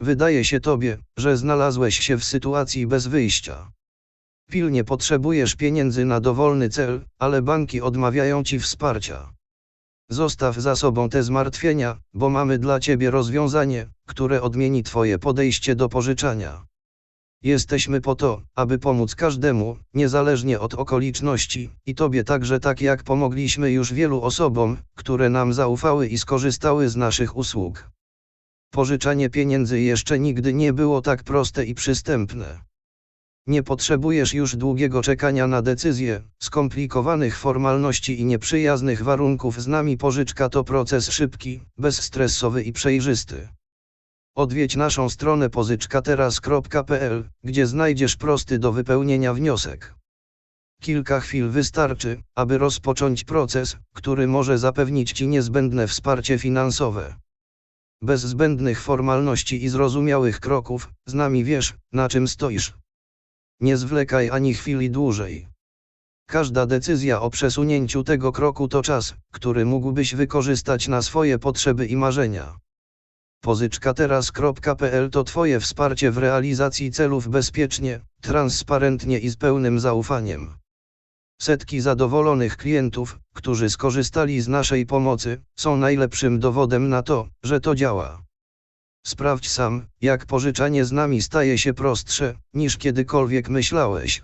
Wydaje się tobie, że znalazłeś się w sytuacji bez wyjścia. Pilnie potrzebujesz pieniędzy na dowolny cel, ale banki odmawiają ci wsparcia. Zostaw za sobą te zmartwienia, bo mamy dla ciebie rozwiązanie, które odmieni twoje podejście do pożyczania. Jesteśmy po to, aby pomóc każdemu, niezależnie od okoliczności, i tobie także tak jak pomogliśmy już wielu osobom, które nam zaufały i skorzystały z naszych usług. Pożyczanie pieniędzy jeszcze nigdy nie było tak proste i przystępne. Nie potrzebujesz już długiego czekania na decyzję, skomplikowanych formalności i nieprzyjaznych warunków z nami pożyczka to proces szybki, bezstresowy i przejrzysty. Odwiedź naszą stronę pożyczkateraz.pl, gdzie znajdziesz prosty do wypełnienia wniosek. Kilka chwil wystarczy, aby rozpocząć proces, który może zapewnić Ci niezbędne wsparcie finansowe. Bez zbędnych formalności i zrozumiałych kroków, z nami wiesz, na czym stoisz. Nie zwlekaj ani chwili dłużej. Każda decyzja o przesunięciu tego kroku to czas, który mógłbyś wykorzystać na swoje potrzeby i marzenia. Pożyczkateraz.pl to Twoje wsparcie w realizacji celów bezpiecznie, transparentnie i z pełnym zaufaniem. Setki zadowolonych klientów, którzy skorzystali z naszej pomocy, są najlepszym dowodem na to, że to działa. Sprawdź sam, jak pożyczanie z nami staje się prostsze, niż kiedykolwiek myślałeś.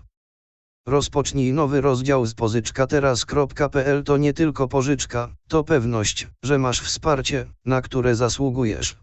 Rozpocznij nowy rozdział z pożyczkateraz.pl to nie tylko pożyczka, to pewność, że masz wsparcie, na które zasługujesz.